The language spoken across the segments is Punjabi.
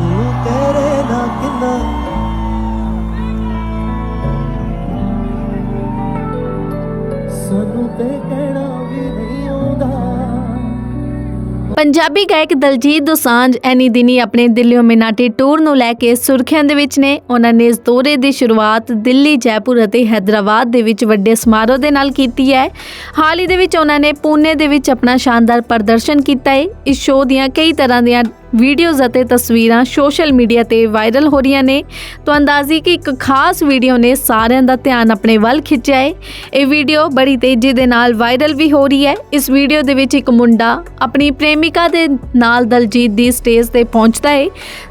ਮੈਨੂੰ ਤੇਰੇ ਨਾਲ ਕਿੰਨਾ ਸਾਨੂੰ ਤੇ ਕਹਿਣਾ ਵੀ ਨਹੀਂ ਆਉਂਦਾ। ਪੰਜਾਬੀ ਗਾਇਕ ਦਲਜੀਤ ਦੋਸਾਂਝ ਐਨੀ ਦਿਨੀ ਆਪਣੇ ਦਿੱਲੀੋਂ ਮਿਨਾਟੀ ਟੂਰ ਨੂੰ ਲੈ ਕੇ ਸੁਰਖੀਆਂ ਦੇ ਵਿੱਚ ਨੇ। ਉਹਨਾਂ ਨੇ ਇਸ ਦੌਰੇ ਦੀ ਸ਼ੁਰੂਆਤ ਦਿੱਲੀ, ਜੈਪੁਰ ਅਤੇ ਹੈਦਰਾਬਾਦ ਦੇ ਵਿੱਚ ਵੱਡੇ ਸਮਾਰੋਹ ਦੇ ਨਾਲ ਕੀਤੀ ਹੈ। ਹਾਲ ਹੀ ਦੇ ਵਿੱਚ ਉਹਨਾਂ ਨੇ ਪੂਨੇ ਦੇ ਵਿੱਚ ਆਪਣਾ ਸ਼ਾਨਦਾਰ ਪ੍ਰਦਰਸ਼ਨ ਕੀਤਾ ਹੈ। ਇਸ ਸ਼ੋਅ ਦੀਆਂ ਕਈ ਤਰ੍ਹਾਂ ਦੀਆਂ ਵੀਡੀਓਜ਼ ਅਤੇ ਤਸਵੀਰਾਂ ਸੋਸ਼ਲ ਮੀਡੀਆ ਤੇ ਵਾਇਰਲ ਹੋ ਰਹੀਆਂ ਨੇ। ਤਾਂ ਅੰਦਾਜ਼ੀ ਕਿ ਇੱਕ ਖਾਸ ਵੀਡੀਓ ਨੇ ਸਾਰਿਆਂ ਦਾ ਧਿਆਨ ਆਪਣੇ ਵੱਲ ਖਿੱਚਿਆ ਹੈ। ਇਹ ਵੀਡੀਓ ਬੜੀ ਤੇਜ਼ੀ ਦੇ ਨਾਲ ਵਾਇਰਲ ਵੀ ਹੋ ਰਹੀ ਹੈ। ਇਸ ਵੀਡੀਓ ਦੇ ਵਿੱਚ ਇੱਕ ਮੁੰਡਾ ਆਪਣੀ ਪ੍ਰੇਮਿਕਾ ਦੇ ਨਾਲ ਦਲਜੀਤ ਦੀ ਸਟੇਜ ਤੇ ਪਹੁੰਚਦਾ ਹੈ।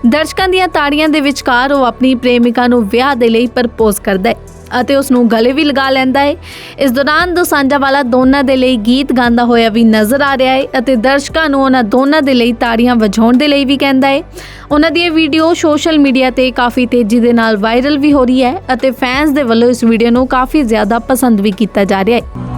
ਦਰਸ਼ਕਾਂ ਦੀਆਂ ਤਾੜੀਆਂ ਦੇ ਵਿਚਕਾਰ ਉਹ ਆਪਣੀ ਪ੍ਰੇਮਿਕਾ ਨੂੰ ਵਿਆਹ ਦੇ ਲਈ ਪ੍ਰਪੋਜ਼ ਕਰਦਾ ਹੈ। ਅਤੇ ਉਸ ਨੂੰ ਗਲੇ ਵੀ ਲਗਾ ਲੈਂਦਾ ਹੈ ਇਸ ਦੌਰਾਨ ਦੋਸਾਂਝਾ ਵਾਲਾ ਦੋਨਾਂ ਦੇ ਲਈ ਗੀਤ ਗਾਉਂਦਾ ਹੋਇਆ ਵੀ ਨਜ਼ਰ ਆ ਰਿਹਾ ਹੈ ਅਤੇ ਦਰਸ਼ਕਾਂ ਨੂੰ ਉਹਨਾਂ ਦੋਨਾਂ ਦੇ ਲਈ ਤਾੜੀਆਂ ਵਜਾਉਣ ਦੇ ਲਈ ਵੀ ਕਹਿੰਦਾ ਹੈ ਉਹਨਾਂ ਦੀ ਇਹ ਵੀਡੀਓ ਸੋਸ਼ਲ ਮੀਡੀਆ ਤੇ ਕਾਫੀ ਤੇਜ਼ੀ ਦੇ ਨਾਲ ਵਾਇਰਲ ਵੀ ਹੋ ਰਹੀ ਹੈ ਅਤੇ ਫੈਨਸ ਦੇ ਵੱਲੋਂ ਇਸ ਵੀਡੀਓ ਨੂੰ ਕਾਫੀ ਜ਼ਿਆਦਾ ਪਸੰਦ ਵੀ ਕੀਤਾ ਜਾ ਰਿਹਾ ਹੈ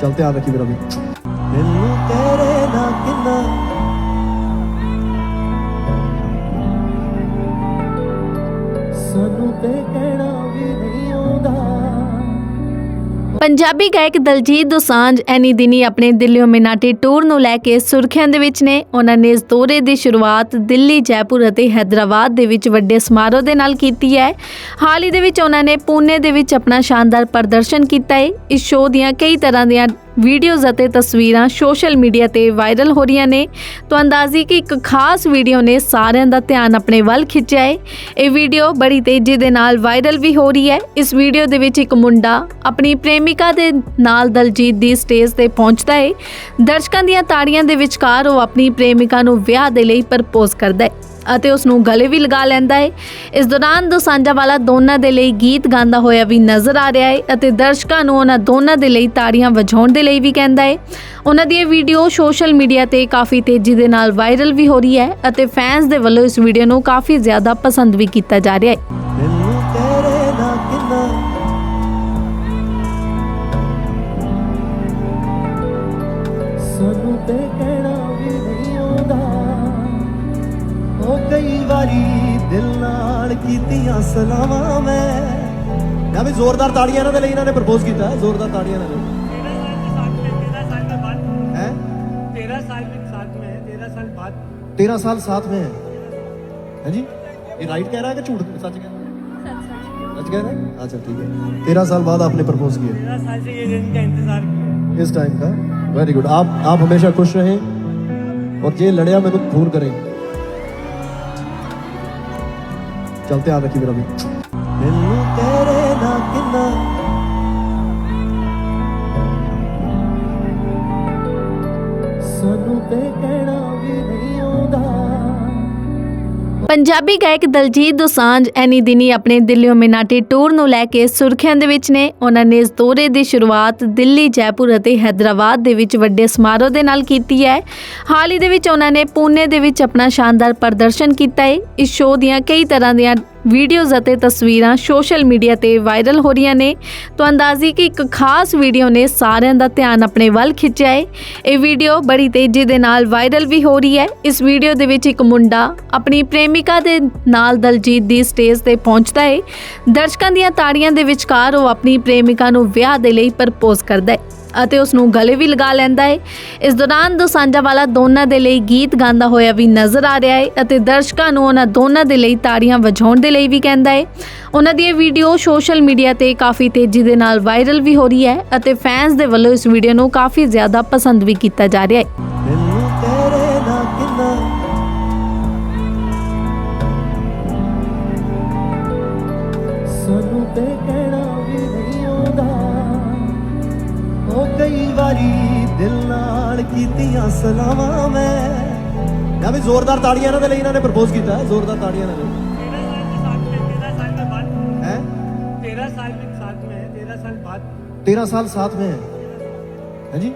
ਚੱਲ ਧਿਆਨ ਰੱਖੀ ਮੇਰਾ ਵੀ। ਮੈਨੂੰ ਤੇਰੇ ਨਾਲ ਕਿੰਨਾ ਸਾਨੂੰ ਤੇ ਕਹਿ ਪੰਜਾਬੀ ਗਾਇਕ ਦਲਜੀਤ ਦੋਸਾਂਝ ਐਨੀ ਦਿਨੀ ਆਪਣੇ ਦਿੱਲੀੋਂ ਮਿਨਾਟੀ ਟੂਰ ਨੂੰ ਲੈ ਕੇ ਸੁਰਖੀਆਂ ਦੇ ਵਿੱਚ ਨੇ। ਉਹਨਾਂ ਨੇ ਇਸ ਦੌਰੇ ਦੀ ਸ਼ੁਰੂਆਤ ਦਿੱਲੀ, ਜੈਪੁਰ ਅਤੇ ਹੈਦਰਾਬਾਦ ਦੇ ਵਿੱਚ ਵੱਡੇ ਸਮਾਰੋਹ ਦੇ ਨਾਲ ਕੀਤੀ ਹੈ। ਹਾਲ ਹੀ ਦੇ ਵਿੱਚ ਉਹਨਾਂ ਨੇ ਪੂਨੇ ਦੇ ਵਿੱਚ ਆਪਣਾ ਸ਼ਾਨਦਾਰ ਪ੍ਰਦਰਸ਼ਨ ਕੀਤਾ ਹੈ। ਇਸ ਸ਼ੋਅ ਦੀਆਂ ਕਈ ਤਰ੍ਹਾਂ ਦੀਆਂ ਵੀਡੀਓਜ਼ ਅਤੇ ਤਸਵੀਰਾਂ ਸੋਸ਼ਲ ਮੀਡੀਆ ਤੇ ਵਾਇਰਲ ਹੋ ਰਹੀਆਂ ਨੇ। ਤਾਂ ਅੰਦਾਜ਼ੀ ਕਿ ਇੱਕ ਖਾਸ ਵੀਡੀਓ ਨੇ ਸਾਰਿਆਂ ਦਾ ਧਿਆਨ ਆਪਣੇ ਵੱਲ ਖਿੱਚਿਆ ਹੈ। ਇਹ ਵੀਡੀਓ ਬੜੀ ਤੇਜ਼ੀ ਦੇ ਨਾਲ ਵਾਇਰਲ ਵੀ ਹੋ ਰਹੀ ਹੈ। ਇਸ ਵੀਡੀਓ ਦੇ ਵਿੱਚ ਇੱਕ ਮੁੰਡਾ ਆਪਣੀ ਪ੍ਰੇਮਿਕਾ ਦੇ ਨਾਲ ਦਲਜੀਤ ਦੀ ਸਟੇਜ ਤੇ ਪਹੁੰਚਦਾ ਹੈ। ਦਰਸ਼ਕਾਂ ਦੀਆਂ ਤਾੜੀਆਂ ਦੇ ਵਿਚਕਾਰ ਉਹ ਆਪਣੀ ਪ੍ਰੇਮਿਕਾ ਨੂੰ ਵਿਆਹ ਦੇ ਲਈ ਪ੍ਰਪੋਜ਼ ਕਰਦਾ ਹੈ। ਅਤੇ ਉਸ ਨੂੰ ਗਲੇ ਵੀ ਲਗਾ ਲੈਂਦਾ ਹੈ ਇਸ ਦੌਰਾਨ ਦੋਸਾਂਝਾ ਵਾਲਾ ਦੋਨਾਂ ਦੇ ਲਈ ਗੀਤ ਗਾਉਂਦਾ ਹੋਇਆ ਵੀ ਨਜ਼ਰ ਆ ਰਿਹਾ ਹੈ ਅਤੇ ਦਰਸ਼ਕਾਂ ਨੂੰ ਉਹਨਾਂ ਦੋਨਾਂ ਦੇ ਲਈ ਤਾੜੀਆਂ ਵਜਾਉਣ ਦੇ ਲਈ ਵੀ ਕਹਿੰਦਾ ਹੈ ਉਹਨਾਂ ਦੀ ਇਹ ਵੀਡੀਓ ਸੋਸ਼ਲ ਮੀਡੀਆ ਤੇ ਕਾਫੀ ਤੇਜ਼ੀ ਦੇ ਨਾਲ ਵਾਇਰਲ ਵੀ ਹੋ ਰਹੀ ਹੈ ਅਤੇ ਫੈਨਸ ਦੇ ਵੱਲੋਂ ਇਸ ਵੀਡੀਓ ਨੂੰ ਕਾਫੀ ਜ਼ਿਆਦਾ ਪਸੰਦ ਵੀ ਕੀਤਾ ਜਾ ਰਿਹਾ ਹੈ ਕੀਤੀਆਂ ਸਲਾਵਾਂ ਮੈਂ ਨਾ ਵੀ ਜ਼ੋਰਦਾਰ ਤਾੜੀਆਂ ਇਹਨਾਂ ਦੇ ਲਈ ਇਹਨਾਂ ਨੇ ਪ੍ਰਪੋਜ਼ ਕੀਤਾ ਹੈ, ਜ਼ੋਰਦਾਰ ਤਾੜੀਆਂ ਇਹਨਾਂ ਦੇ तेरह साल के साथ में तेरह साल के बाद ਹੈ तेरह साल के साथ में तेरह साल बाद 13 साल साथ में है है जी ये राइट कह रहा है कि झूठ सच कह रहा है सच कह रहा है अच्छा ठीक है तेरह साल बाद आपने प्रपोज किया तेरह साल से ये दिन का इंतजार किया इस टाइम का वेरी गुड आप आप हमेशा खुश रहें और ये लड़िया में कुछ दूर करें ਚਲ ਧਿਆਨ ਰੱਖੀ ਮੇਰਾ ਵੀ। ਮੈਨੂੰ ਤੇਰੇ ਨਾਲ ਕਿੰਨਾ ਸਾਨੂੰ ਤੇ ਕਹਿਣਾ ਵੀ ਨਹੀਂ। ਪੰਜਾਬੀ ਗਾਇਕ ਦਲਜੀਤ ਦੋਸਾਂਝ ਐਨੀ ਦਿਨੀ ਆਪਣੇ ਦਿੱਲੀੋਂ ਮਿਨਾਟੀ ਟੂਰ ਨੂੰ ਲੈ ਕੇ ਸੁਰਖੀਆਂ ਦੇ ਵਿੱਚ ਨੇ। ਉਹਨਾਂ ਨੇ ਇਸ ਦੌਰੇ ਦੀ ਸ਼ੁਰੂਆਤ ਦਿੱਲੀ, ਜੈਪੁਰ ਅਤੇ ਹੈਦਰਾਬਾਦ ਦੇ ਵਿੱਚ ਵੱਡੇ ਸਮਾਰੋਹ ਦੇ ਨਾਲ ਕੀਤੀ ਹੈ। ਹਾਲ ਹੀ ਦੇ ਵਿੱਚ ਉਹਨਾਂ ਨੇ ਪੂਨੇ ਦੇ ਵਿੱਚ ਆਪਣਾ ਸ਼ਾਨਦਾਰ ਪ੍ਰਦਰਸ਼ਨ ਕੀਤਾ ਹੈ। ਇਸ ਸ਼ੋਅ ਦੀਆਂ ਕਈ ਤਰ੍ਹਾਂ ਦੀਆਂ ਵੀਡੀਓਜ਼ ਅਤੇ ਤਸਵੀਰਾਂ ਸੋਸ਼ਲ ਮੀਡੀਆ ਤੇ ਵਾਇਰਲ ਹੋ ਰਹੀਆਂ ਨੇ। ਤਾਂ ਅੰਦਾਜ਼ੀ ਕਿ ਇੱਕ ਖਾਸ ਵੀਡੀਓ ਨੇ ਸਾਰਿਆਂ ਦਾ ਧਿਆਨ ਆਪਣੇ ਵੱਲ ਖਿੱਚਿਆ ਹੈ ਇਹ ਵੀਡੀਓ ਬੜੀ ਤੇਜ਼ੀ ਦੇ ਨਾਲ ਵਾਇਰਲ ਵੀ ਹੋ ਰਹੀ ਹੈ। ਇਸ ਵੀਡੀਓ ਦੇ ਵਿੱਚ ਇੱਕ ਮੁੰਡਾ ਆਪਣੀ ਪ੍ਰੇਮਿਕਾ ਦੇ ਨਾਲ ਦਲਜੀਤ ਦੀ ਸਟੇਜ ਤੇ ਪਹੁੰਚਦਾ ਹੈ ਦਰਸ਼ਕਾਂ ਦੀਆਂ ਤਾੜੀਆਂ ਦੇ ਵਿਚਕਾਰ ਉਹ ਆਪਣੀ ਪ੍ਰੇਮਿਕਾ ਨੂੰ ਵਿਆਹ ਦੇ ਲਈ ਪ੍ਰਪੋਜ਼ ਕਰਦਾ ਹੈ ਅਤੇ ਉਸ ਨੂੰ ਗਲੇ ਵੀ ਲਗਾ ਲੈਂਦਾ ਹੈ ਇਸ ਦੌਰਾਨ ਦੋਸਾਂਝਾ ਵਾਲਾ ਦੋਨਾਂ ਦੇ ਲਈ ਗੀਤ ਗਾਉਂਦਾ ਹੋਇਆ ਵੀ ਨਜ਼ਰ ਆ ਰਿਹਾ ਹੈ ਅਤੇ ਦਰਸ਼ਕਾਂ ਨੂੰ ਉਹਨਾਂ ਦੋਨਾਂ ਦੇ ਲਈ ਤਾੜੀਆਂ ਵਜਾਉਣ ਦੇ ਲਈ ਵੀ ਕਹਿੰਦਾ ਹੈ ਉਹਨਾਂ ਦੀ ਇਹ ਵੀਡੀਓ ਸੋਸ਼ਲ ਮੀਡੀਆ ਤੇ ਕਾਫੀ ਤੇਜ਼ੀ ਦੇ ਨਾਲ ਵਾਇਰਲ ਵੀ ਹੋ ਰਹੀ ਹੈ ਅਤੇ ਫੈਨਸ ਦੇ ਵੱਲੋਂ ਇਸ ਵੀਡੀਓ ਨੂੰ ਕਾਫੀ ਜ਼ਿਆਦਾ ਪਸੰਦ ਵੀ ਕੀਤਾ ਜਾ ਰਿਹਾ ਹੈ ਮੈਨੂੰ ਤੇਰੇ ਨਾਲ ਕਿੰਨਾ ਤੇ ਕਹਿਣਾ ਵੀ ਨਹੀਂ ਆਉਂਦਾ। ਉਹ ਕਈ ਵਾਰੀ ਦਿਲ ਨਾਲ ਕੀਤੀਆਂ ਸਲਾਵਾਂ ਮੈਂ। ਨਾ ਵੀ ਜ਼ੋਰਦਾਰ ਤਾੜੀਆਂ ਇਹਨਾਂ ਦੇ ਲਈ ਇਹਨਾਂ ਨੇ ਪ੍ਰਪੋਜ਼ ਕੀਤਾ ਹੈ ਜ਼ੋਰਦਾਰ ਤਾੜੀਆਂ ਇਹਨਾਂ तेरह साल साथ में है। है जी?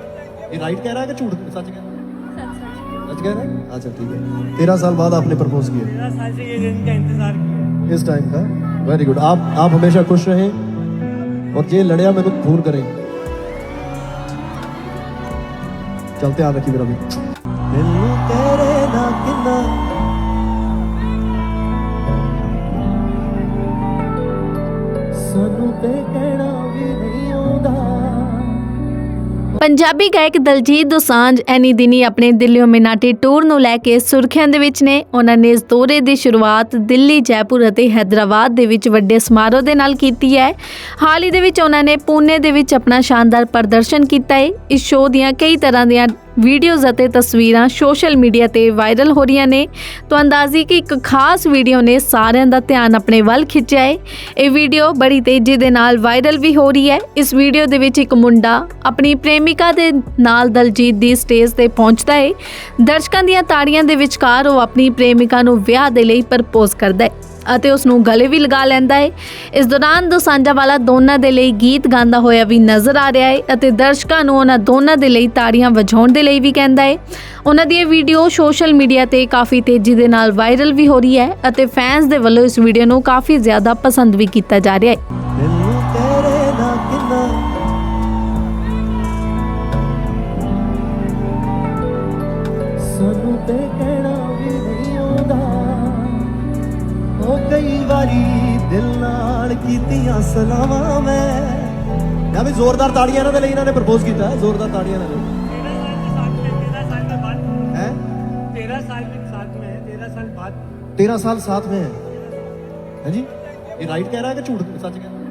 ये राइट कह रहा है कि झूठ? सच कह रहा है? सच कह रहा है? अच्छा ठीक है। तेरह साल बाद आपने प्रपोज किया। तेरह साल से ये दिन का इंतज़ार किया। इस टाइम का। वेरी गुड आप आप हमेशा खुश रहें और ये लड़िया मेरे फ़ोन करें। चलते आ रखी मेरा भी तेरे ना किन्ना ਸਾਨੂੰ ਤੇ ਕਹਿਣਾ ਵੀ ਨਹੀਂ ਆਉਂਦਾ। ਪੰਜਾਬੀ ਗਾਇਕ ਦਲਜੀਤ ਦੋਸਾਂਝ ਐਨੀ ਦਿਨੀ ਆਪਣੇ ਦਿੱਲੀਓ ਮਿਨਾਟੀ ਟੂਰ ਨੂੰ ਲੈ ਕੇ ਸੁਰਖੀਆਂ ਦੇ ਵਿੱਚ ਨੇ। ਉਹਨਾਂ ਨੇ ਇਸ ਦੌਰੇ ਦੀ ਸ਼ੁਰੂਆਤ ਦਿੱਲੀ, ਜੈਪੁਰ ਅਤੇ ਹੈਦਰਾਬਾਦ ਦੇ ਵਿੱਚ ਵੱਡੇ ਸਮਾਰੋਹ ਦੇ ਨਾਲ ਕੀਤੀ ਹੈ। ਹਾਲ ਹੀ ਦੇ ਵਿੱਚ ਉਹਨਾਂ ਨੇ ਪੂਨੇ ਦੇ ਵਿੱਚ ਆਪਣਾ ਸ਼ਾਨਦਾਰ ਪ੍ਰਦਰਸ਼ਨ ਕੀਤਾ ਹੈ। ਇਸ ਸ਼ੋਅ ਦੀਆਂ ਕਈ ਤਰ੍ਹਾਂ ਦੀਆਂ ਵੀਡੀਓਜ਼ ਅਤੇ ਤਸਵੀਰਾਂ ਸੋਸ਼ਲ ਮੀਡੀਆ ਤੇ ਵਾਇਰਲ ਹੋ ਰਹੀਆਂ ਨੇ। ਤਾਂ ਅੰਦਾਜ਼ੀ ਕਿ ਇੱਕ ਖਾਸ ਵੀਡੀਓ ਨੇ ਸਾਰਿਆਂ ਦਾ ਧਿਆਨ ਆਪਣੇ ਵੱਲ ਖਿੱਚਿਆ ਹੈ ਇਹ ਵੀਡੀਓ ਬੜੀ ਤੇਜ਼ੀ ਦੇ ਨਾਲ ਵਾਇਰਲ ਵੀ ਹੋ ਰਹੀ ਹੈ। ਇਸ ਵੀਡੀਓ ਦੇ ਵਿੱਚ ਇੱਕ ਮੁੰਡਾ ਆਪਣੀ ਪ੍ਰੇਮਿਕਾ ਦੇ ਨਾਲ ਦਲਜੀਤ ਦੀ ਸਟੇਜ ਤੇ ਪਹੁੰਚਦਾ ਹੈ ਦਰਸ਼ਕਾਂ ਦੀਆਂ ਤਾੜੀਆਂ ਦੇ ਵਿਚਕਾਰ ਉਹ ਆਪਣੀ ਪ੍ਰੇਮਿਕਾ ਨੂੰ ਵਿਆਹ ਦੇ ਲਈ ਪ੍ਰਪੋਜ਼ ਕਰਦਾ ਹੈ ਅਤੇ ਉਸ ਨੂੰ ਗਲੇ ਵੀ ਲਗਾ ਲੈਂਦਾ ਹੈ ਇਸ ਦੌਰਾਨ ਦੋਸਾਂਝਾ ਵਾਲਾ ਦੋਨਾਂ ਦੇ ਲਈ ਗੀਤ ਗਾਉਂਦਾ ਹੋਇਆ ਵੀ ਨਜ਼ਰ ਆ ਰਿਹਾ ਹੈ ਅਤੇ ਦਰਸ਼ਕਾਂ ਨੂੰ ਉਹਨਾਂ ਦੋਨਾਂ ਦੇ ਲਈ ਤਾੜੀਆਂ ਵਜਾਉਣ ਦੇ ਲਈ ਵੀ ਕਹਿੰਦਾ ਹੈ ਉਹਨਾਂ ਦੀ ਇਹ ਵੀਡੀਓ ਸੋਸ਼ਲ ਮੀਡੀਆ ਤੇ ਕਾਫੀ ਤੇਜ਼ੀ ਦੇ ਨਾਲ ਵਾਇਰਲ ਵੀ ਹੋ ਰਹੀ ਹੈ ਅਤੇ ਫੈਨਸ ਦੇ ਵੱਲੋਂ ਇਸ ਵੀਡੀਓ ਨੂੰ ਕਾਫੀ ਜ਼ਿਆਦਾ ਪਸੰਦ ਵੀ ਕੀਤਾ ਜਾ ਰਿਹਾ ਹੈ ਸਲਾਵਾਂ ਮੈਂ ਨਾ ਵੀ ਜ਼ੋਰਦਾਰ ਤਾੜੀਆਂ ਇਹਨਾਂ ਦੇ ਲਈ ਇਹਨਾਂ ਨੇ ਪ੍ਰਪੋਜ਼ ਕੀਤਾ ਹੈ ਜ਼ੋਰਦਾਰ ਤਾੜੀਆਂ ਇਹਨਾਂ ਦੇ तेरह साल के साथ में तेरह साल के बाद ਹੈ तेरह साल के साथ में है तेरह साल बाद 13 साल साथ में है है जी ये राइट कह रहा है कि झूठ सच कह रहा है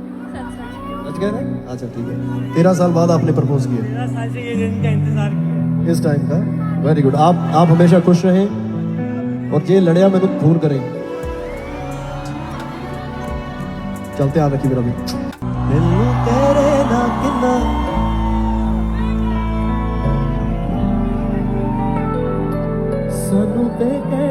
सच कह रहा है अच्छा ठीक है 13 साल बाद आपने प्रपोज किया तेरह साल से ये दिन का इंतजार किया इस टाइम का वेरी गुड आप आप हमेशा खुश रहें और जे लड़िया मैंने फोन करें चलते ध्यान रखिए मेरा भी ਮੈਨੂੰ ਤੇਰੇ ਨਾਲ ਕਿੰਨਾ ਸਾਨੂੰ ਤੇ ਕਹਿਣਾ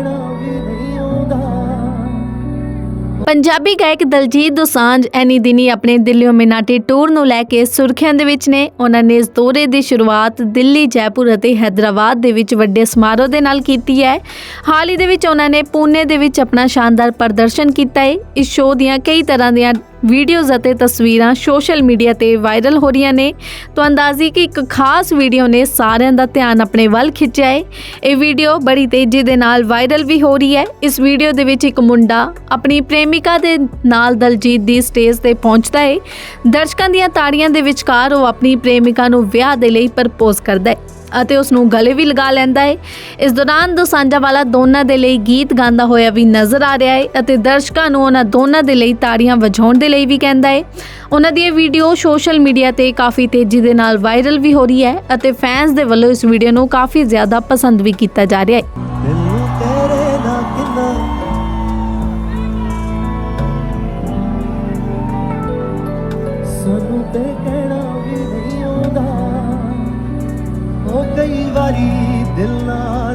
ਪੰਜਾਬੀ ਗਾਇਕ ਦਲਜੀਤ ਦੋਸਾਂਝ ਐਨੀ ਦਿਨੀ ਆਪਣੇ ਦਿੱਲੀਓ ਮਿਨਾਟੀ ਟੂਰ ਨੂੰ ਲੈ ਕੇ ਸੁਰਖੀਆਂ ਦੇ ਵਿੱਚ ਨੇ। ਉਹਨਾਂ ਨੇ ਇਸ ਦੌਰੇ ਦੀ ਸ਼ੁਰੂਆਤ ਦਿੱਲੀ, ਜੈਪੁਰ ਅਤੇ ਹੈਦਰਾਬਾਦ ਦੇ ਵਿੱਚ ਵੱਡੇ ਸਮਾਰੋਹ ਦੇ ਨਾਲ ਕੀਤੀ ਹੈ। ਹਾਲ ਹੀ ਦੇ ਵਿੱਚ ਉਹਨਾਂ ਨੇ ਪੂਨੇ ਦੇ ਵਿੱਚ ਆਪਣਾ ਸ਼ਾਨਦਾਰ ਪ੍ਰਦਰਸ਼ਨ ਕੀਤਾ ਹੈ। ਇਸ ਸ਼ੋਅ ਦੀਆਂ ਕਈ ਤਰ੍ਹਾਂ ਦੀਆਂ ਵੀਡੀਓਜ਼ ਅਤੇ ਤਸਵੀਰਾਂ ਸੋਸ਼ਲ ਮੀਡੀਆ ਤੇ ਵਾਇਰਲ ਹੋ ਰਹੀਆਂ ਨੇ। ਤਾਂ ਅੰਦਾਜ਼ੀ ਕਿ ਇੱਕ ਖਾਸ ਵੀਡੀਓ ਨੇ ਸਾਰਿਆਂ ਦਾ ਧਿਆਨ ਆਪਣੇ ਵੱਲ ਖਿੱਚਿਆ ਹੈ ਇਹ ਵੀਡੀਓ ਬੜੀ ਤੇਜ਼ੀ ਦੇ ਨਾਲ ਵਾਇਰਲ ਵੀ ਹੋ ਰਹੀ ਹੈ। ਇਸ ਵੀਡੀਓ ਦੇ ਵਿੱਚ ਇੱਕ ਮੁੰਡਾ ਆਪਣੀ ਪ੍ਰੇਮਿਕਾ ਦੇ ਨਾਲ ਦਲਜੀਤ ਦੀ ਸਟੇਜ ਤੇ ਪਹੁੰਚਦਾ ਹੈ ਦਰਸ਼ਕਾਂ ਦੀਆਂ ਤਾੜੀਆਂ ਦੇ ਵਿਚਕਾਰ ਉਹ ਆਪਣੀ ਪ੍ਰੇਮਿਕਾ ਨੂੰ ਵਿਆਹ ਦੇ ਲਈ ਪ੍ਰਪੋਜ਼ ਕਰਦਾ ਹੈ ਅਤੇ ਉਸ ਨੂੰ ਗਲੇ ਵੀ ਲਗਾ ਲੈਂਦਾ ਹੈ। ਇਸ ਦੌਰਾਨ ਦੋਸਾਂਝਾ ਵਾਲਾ ਦੋਨਾਂ ਦੇ ਲਈ ਗੀਤ ਗਾਉਂਦਾ ਹੋਇਆ ਵੀ ਨਜ਼ਰ ਆ ਰਿਹਾ ਹੈ ਅਤੇ ਦਰਸ਼ਕਾਂ ਨੂੰ ਉਹਨਾਂ ਦੋਨਾਂ ਦੇ ਲਈ ਤਾੜੀਆਂ ਵਜਾਉਣ ਦੇ ਲਈ ਵੀ ਕਹਿੰਦਾ ਹੈ। ਉਹਨਾਂ ਦੀ ਇਹ ਵੀਡੀਓ ਸੋਸ਼ਲ ਮੀਡੀਆ ਤੇ ਕਾਫੀ ਤੇਜ਼ੀ ਦੇ ਨਾਲ ਵਾਇਰਲ ਵੀ ਹੋ ਰਹੀ ਹੈ ਅਤੇ ਫੈਨਸ ਦੇ ਵੱਲੋਂ ਇਸ ਵੀਡੀਓ ਨੂੰ ਕਾਫੀ ਜ਼ਿਆਦਾ ਪਸੰਦ ਵੀ ਕੀਤਾ ਜਾ ਰਿਹਾ ਹੈ।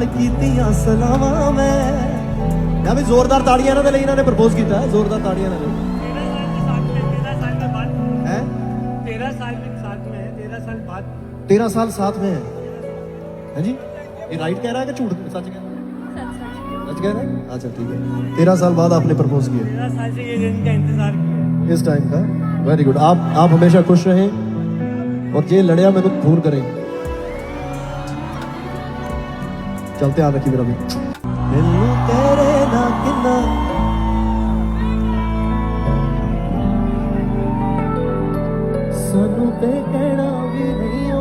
ਨਾਲ ਕੀਤੀਆਂ ਸਲਾਵਾਂ ਮੈਂ ਨਾ ਵੀ ਜ਼ੋਰਦਾਰ ਤਾੜੀਆਂ ਇਹਨਾਂ ਦੇ ਲਈ ਇਹਨਾਂ ਨੇ ਪ੍ਰਪੋਜ਼ ਕੀਤਾ ਹੈ ਜ਼ੋਰਦਾਰ ਤਾੜੀਆਂ ਇਹਨਾਂ ਦੇ तेरह साल के साथ में तेरह साल के बाद ਹੈ तेरह साल के साथ में है तेरह साल बाद 13 साल साथ में है है जी ये राइट कह रहा है कि झूठ सच कह रहा है सच कह रहा है अच्छा ठीक है 13 साल बाद आपने प्रपोज किया तेरह साल से ये दिन का इंतजार किया इस टाइम का वेरी गुड आप आप हमेशा खुश रहें और जे लड़िया मैंने फोन करें ਚੱਲ ਧਿਆਨ ਰੱਖੀ ਮੇਰਾ ਵੀ। ਮੈਨੂੰ ਤੇਰੇ ਨਾਲ ਕਿੰਨਾ ਸਾਨੂੰ ਤੇ ਕਹਿਣਾ ਵੀ ਨਹੀਂ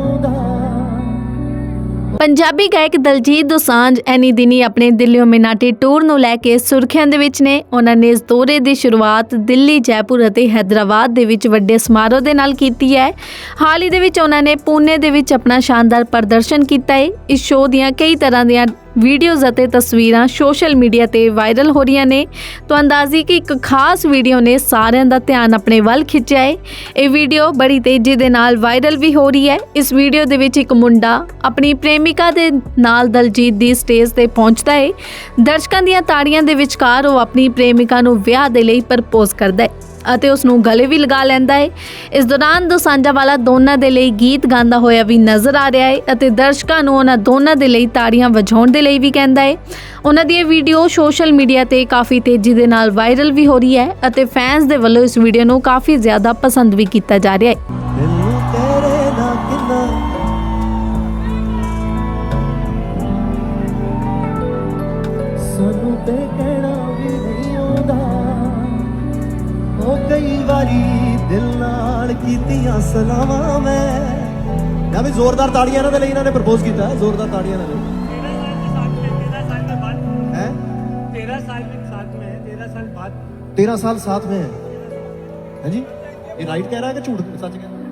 ਪੰਜਾਬੀ ਗਾਇਕ ਦਲਜੀਤ ਦੋਸਾਂਝ ਐਨੀ ਦਿਨੀ ਆਪਣੇ ਦਿੱਲੀ ਮਿਨਾਟੀ ਟੂਰ ਨੂੰ ਲੈ ਕੇ ਸੁਰਖੀਆਂ ਦੇ ਵਿੱਚ ਨੇ। ਉਹਨਾਂ ਨੇ ਇਸ ਦੌਰੇ ਦੀ ਸ਼ੁਰੂਆਤ ਦਿੱਲੀ, ਜੈਪੁਰ ਅਤੇ ਹੈਦਰਾਬਾਦ ਦੇ ਵਿੱਚ ਵੱਡੇ ਸਮਾਰੋਹ ਦੇ ਨਾਲ ਕੀਤੀ ਹੈ। ਹਾਲ ਹੀ ਦੇ ਵਿੱਚ ਉਹਨਾਂ ਨੇ ਪੂਨੇ ਦੇ ਵਿੱਚ ਆਪਣਾ ਸ਼ਾਨਦਾਰ ਪ੍ਰਦਰਸ਼ਨ ਕੀਤਾ ਹੈ। ਇਸ ਸ਼ੋਅ ਦੀਆਂ ਕਈ ਤਰ੍ਹਾਂ ਦੀਆਂ ਵੀਡੀਓਜ਼ ਅਤੇ ਤਸਵੀਰਾਂ ਸੋਸ਼ਲ ਮੀਡੀਆ ਤੇ ਵਾਇਰਲ ਹੋ ਰਹੀਆਂ ਨੇ। ਤਾਂ ਅੰਦਾਜ਼ੀ ਕਿ ਇੱਕ ਖਾਸ ਵੀਡੀਓ ਨੇ ਸਾਰਿਆਂ ਦਾ ਧਿਆਨ ਆਪਣੇ ਵੱਲ ਖਿੱਚਿਆ ਹੈ। ਇਹ ਵੀਡੀਓ ਬੜੀ ਤੇਜ਼ੀ ਦੇ ਨਾਲ ਵਾਇਰਲ ਵੀ ਹੋ ਰਹੀ ਹੈ। ਇਸ ਵੀਡੀਓ ਦੇ ਵਿੱਚ ਇੱਕ ਮੁੰਡਾ ਆਪਣੀ ਪ੍ਰੇਮਿਕਾ ਦੇ ਨਾਲ ਦਲਜੀਤ ਦੀ ਸਟੇਜ ਤੇ ਪਹੁੰਚਦਾ ਹੈ। ਦਰਸ਼ਕਾਂ ਦੀਆਂ ਤਾੜੀਆਂ ਦੇ ਵਿਚਕਾਰ ਉਹ ਆਪਣੀ ਪ੍ਰੇਮਿਕਾ ਨੂੰ ਵਿਆਹ ਦੇ ਲਈ ਪ੍ਰਪੋਜ਼ ਕਰਦਾ ਹੈ ਅਤੇ ਉਸ ਨੂੰ ਗਲੇ ਵੀ ਲਗਾ ਲੈਂਦਾ ਹੈ। ਇਸ ਦੌਰਾਨ ਦੋਸਾਂਝਾ ਵਾਲਾ ਦੋਨਾਂ ਦੇ ਲਈ ਗੀਤ ਗਾਉਂਦਾ ਹੋਇਆ ਵੀ ਨਜ਼ਰ ਆ ਰਿਹਾ ਹੈ ਅਤੇ ਦਰਸ਼ਕਾਂ ਨੂੰ ਉਹਨਾਂ ਦੋਨਾਂ ਦੇ ਲਈ ਤਾੜੀਆਂ ਵਜਾਉਣ ਦੇ ਲਈ ਵੀ ਕਹਿੰਦਾ ਹੈ। ਉਹਨਾਂ ਦੀ ਇਹ ਵੀਡੀਓ ਸੋਸ਼ਲ ਮੀਡੀਆ ਤੇ ਕਾਫੀ ਤੇਜ਼ੀ ਦੇ ਨਾਲ ਵਾਇਰਲ ਵੀ ਹੋ ਰਹੀ ਹੈ ਅਤੇ ਫੈਨਸ ਦੇ ਵੱਲੋਂ ਇਸ ਵੀਡੀਓ ਨੂੰ ਕਾਫੀ ਜ਼ਿਆਦਾ ਪਸੰਦ ਵੀ ਕੀਤਾ ਜਾ ਰਿਹਾ ਹੈ। ਸਾਨੂੰ ਤੇ ਕਹਿਣਾ ਵੀ ਨਹੀਂ ਆਉਂਦਾ। ਉਹ ਕਈ ਵਾਰੀ ਦਿਲ ਨਾਲ ਕੀਤੀਆਂ ਸਲਾਵਾਂ ਮੈਂ। ਯਾ ਵੀ ਜ਼ੋਰਦਾਰ ਤਾੜੀਆਂ ਇਹਨਾਂ ਦੇ ਲਈ ਇਹਨਾਂ ਨੇ ਪ੍ਰਪੋਜ਼ ਕੀਤਾ, ਜ਼ੋਰਦਾਰ ਤਾੜੀਆਂ ਇਹਨਾਂ तेरह साल बाद। ਹੈ तेरह साल 13 साल के साथ में है। जी? ये राइट कह रहा है कि झूठ? सच कह रहा है?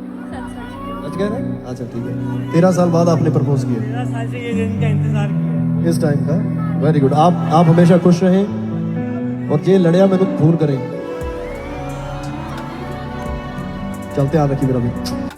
सच कह रहा है? अच्छा ठीक है। तेरह साल बाद आपने प्रपोज किया। तेरह साल से ये दिन का इंतज़ार किया। इस टाइम का। वेरी गुड आप आप हमेशा खुश रहें और ये लड़िया मेरे को फ़ोन करें। चलते आ रखिए मेरा भी।